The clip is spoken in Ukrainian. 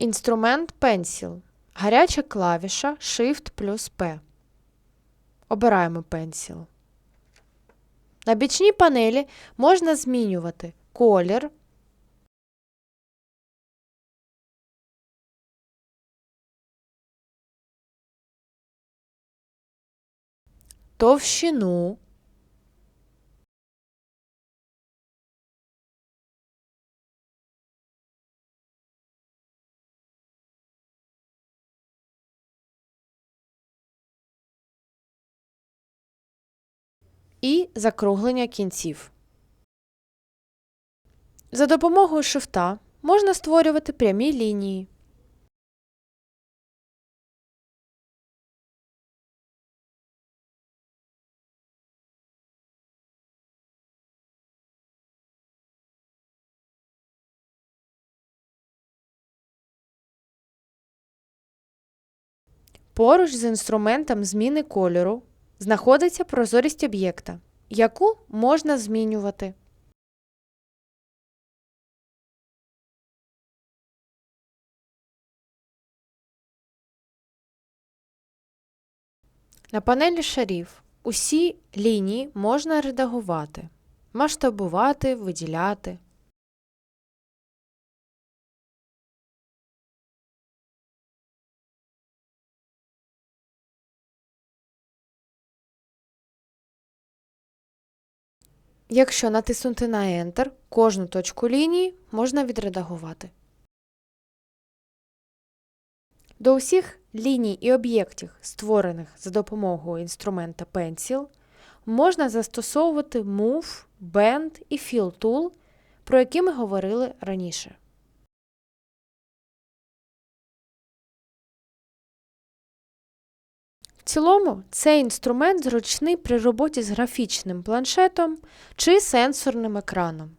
Інструмент Pencil. Гаряча клавіша Shift плюс P. Обираємо Pencil. На бічній панелі можна змінювати колір, товщину, і закруглення кінців. За допомогою шифта можна створювати прямі лінії. Поруч з інструментом зміни кольору знаходиться прозорість об'єкта, яку можна змінювати. На панелі шарів усі лінії можна редагувати, масштабувати, виділяти. Якщо натиснути на Enter, кожну точку лінії можна відредагувати. До усіх ліній і об'єктів, створених за допомогою інструмента Pencil, можна застосовувати Move, Bend і Fill Tool, про які ми говорили раніше. Цілому, цей інструмент зручний при роботі з графічним планшетом чи сенсорним екраном.